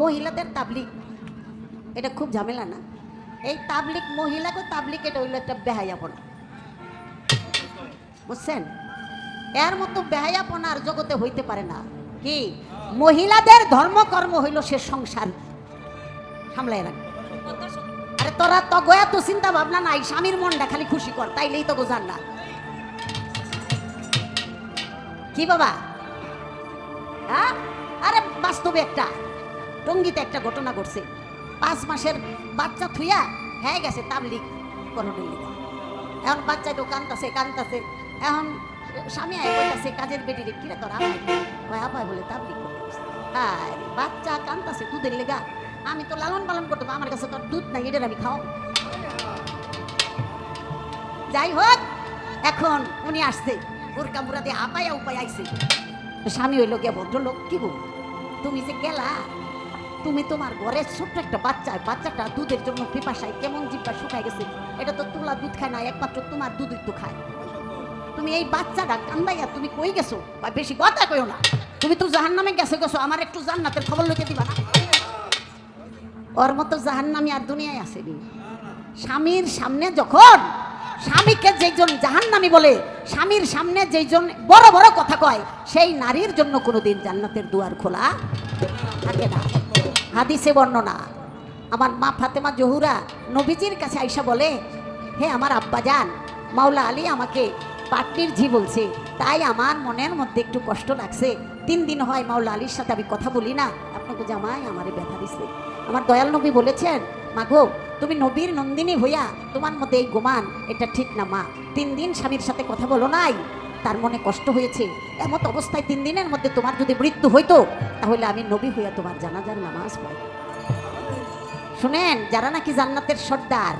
মহিলাদের তাবলিক। এটা খুব ঝামেলা না। এই তাবলিক মহিলাকে তাবলিক, এটা হইল একটা বেহায়াপনা। বুঝছেন? এর মতো বেহায়াপনার জগতে হইতে পারে না। কি? মহিলাদের ধর্মকর্ম হইল সে সংসার। সামলাই রাখবে আরে তোরা তো গয়া তো চিন্তা ভাবনা নাই, স্বামীর মনটা খালি খুশি কর, তাইলেই তো বোঝান না। কি বাবা? হ্যাঁ? আরে বাস্তবে একটা, টঙ্গিতে একটা ঘটনা ঘটছে। পাঁচ মাসের বাচ্চা থুইয়া হ্যাঁ গেছে তাবলিক করণের লিগা এখন বাচ্চা তো কান্তাছে কান্তাছে এখন স্বামী আয় বলতেছে কাজের বেটিরে কিরে তোরা কয় আপায় বলে তাবলিক করতে। আরে বাচ্চা কান্তাছে দুধের লেগা। আমি তো লালন পালন করতে আমার কাছে তোর দুধ নাই, এটার আমি খাও যাই হোক, এখন উনি আসছে। বোরকা মুরা দিয়ে আপায়া উপায় আইছে। স্বামী হইল গিয়া ভদ্রলোক, কি গো তুমি যে গেলা, তুমি তোমার ঘরের ছোট্ট একটা বাচ্চা, বাচ্চাটা দুধের জন্য পিপাসায় কেমন জিব্বা শুকায় গেছে, এটা তো তুলা দুধ খায় না, একমাত্র তোমার দুধ একটু খায়। তুমি এই বাচ্চাটা কান্দাইয়া তুমি কই গেছো? বা বেশি কথা কইও না। তুমি তো জাহান নামে গেছো গেছো আমার একটু জান্নাতের খবর লইতে দিবা না। ওর মতো জাহান নামি আর দুনিয়ায় আসেনি। স্বামীর সামনে যখন স্বামীকে যেইজন জাহান্নামি বলে, স্বামীর সামনে যেইজন বড় বড় কথা কয়, সেই নারীর জন্য কোনোদিন জান্নাতের দুয়ার খোলা থাকে না। হাদিসে বর্ণনা, আমার মা ফাতেমা জহুরা নবীজির কাছে আইসা বলে, হে আমার আব্বা যান মাওলা আলী আমাকে পাটনির ঝি বলছে, তাই আমার মনের মধ্যে একটু কষ্ট লাগছে। তিন দিন হয় মাওলা আলীর সাথে আমি কথা বলি না, আপনাকে জামাই আমারে ব্যথা দিচ্ছে আমার দয়াল নবী বলেছেন, মাগো তুমি নবীর নন্দিনী হইয়া তোমার মধ্যে এই গোমান, এটা ঠিক না মা। তিন দিন স্বামীর সাথে কথা বলো নাই, তার মনে কষ্ট হয়েছে। এমত অবস্থায় তিন দিনের মধ্যে তোমার যদি মৃত্যু হইতো, তাহলে আমি নবী হইয়া তোমার জানাজার নামাজ পড়ে। শুনেন, যারা নাকি জান্নাতের সর্দার,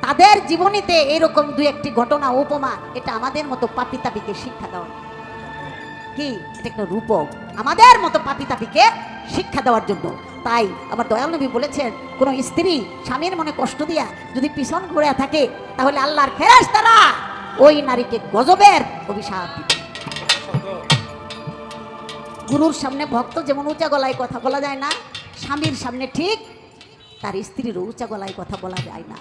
তাদের জীবনীতে এরকম দুই একটি ঘটনা, উপমা, এটা আমাদের মতো পাপি তাপিকে শিক্ষা দেওয়া। কি? এটা একটা রূপক। আমাদের মতো পাপি তাপিকে শিক্ষা দেওয়ার জন্য। তাই আমার দয়াল নবী বলেছেন, কোনো স্ত্রী স্বামীর মনে কষ্ট দিয়া যদি পিছন ঘুরে থাকে, তাহলে আল্লাহর ফেরাস তারা ওই নারীকে গজবের অভিশাপ গুরুর সামনে ভক্ত যেমন উঁচা গলায় কথা বলা যায় না, স্বামীর সামনে ঠিক তার স্ত্রীর উঁচা গলায় কথা বলা যায় না।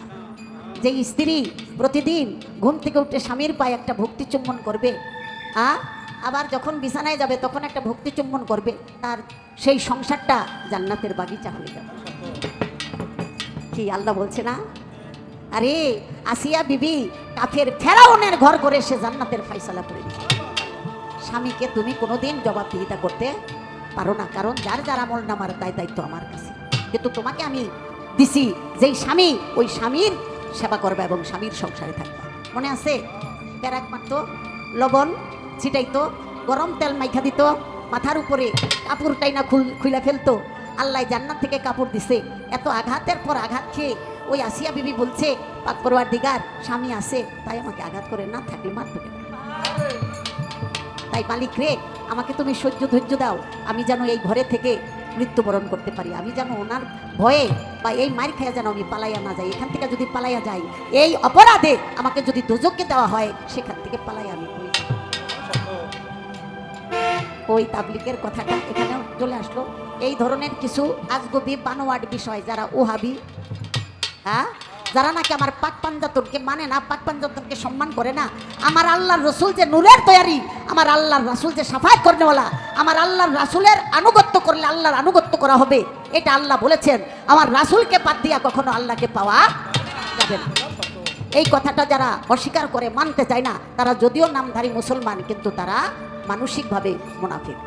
যে স্ত্রী প্রতিদিন ঘুম থেকে উঠে স্বামীর পায়ে একটা ভক্তি চুম্বন করবে, আ আবার যখন বিছানায় যাবে, তখন একটা ভক্তি চুম্বন করবে, তার সেই সংসারটা জান্নাতের বাগিচা হয়ে যাবে। কি আল্লাহ বলছে না? আরে, আসিয়া বিবি, কাফের ফেরাউনের ঘর করে সে জান্নাতের ফাইসালা করে দিচ্ছে স্বামীকে তুমি কোনোদিন জবাবদিহিতা করতে পারো না, কারণ যার যার আমল নামার দায় দায়িত্ব আমার কাছে। কিন্তু তোমাকে আমি দিছি, যেই স্বামী, ওই স্বামীর সেবা করবে এবং স্বামীর সংসারে থাকবে। মনে আছে? প্যারাক মারতো লবণ ছিটাইতো, গরম তেল মাইখা দিত, মাথার উপরে কাপড় টাইনা খুল ফেলতো। আল্লাহ জান্নাত থেকে কাপড় দিছে। এত আঘাতের পর আঘাত খেয়ে ওই আসিয়া বিবি বলছে, পাক দিগার স্বামী আছে, তাই আমাকে আঘাত করে, না থাকলে মারতে তাই মালিক রে, আমাকে তুমি সহ্য ধৈর্য দাও, আমি যেন এই ঘরে থেকে মৃত্যুবরণ করতে পারি। আমি যেন ওনার ভয়ে বা এই মার খেয়ে যেন আমি পালাইয়া না যাই। এখান থেকে যদি পালাইয়া যাই, এই অপরাধে আমাকে যদি দুজককে দেওয়া হয়, সেখান থেকে পালাই আমি ওই তাবলিকের কথাটা এখানে চলে আসলো। এই ধরনের কিছু আজগবি বানোয়াট বিষয় যারা ওহাবি হ্যাঁ? যারা নাকি আমার পাক পাঞ্জাতনকে মানে না, পাক পাঞ্জাতনকে সম্মান করে না, আমার আল্লাহর রসুল যে নূরের তৈয়ারি, আমার আল্লাহর রাসুল যে সাফায় করেনেওয়ালা, আমার আল্লাহর রাসুলের আনুগত্য করলে আল্লাহর আনুগত্য করা হবে, এটা আল্লাহ বলেছেন। আমার রাসুলকে বাদ দিয়া কখনো আল্লাহকে পাওয়া যাবে না। এই কথাটা যারা অস্বীকার করে মানতে চায় না, তারা যদিও নামধারী মুসলমান, কিন্তু তারা মানসিকভাবে মুনাফিক।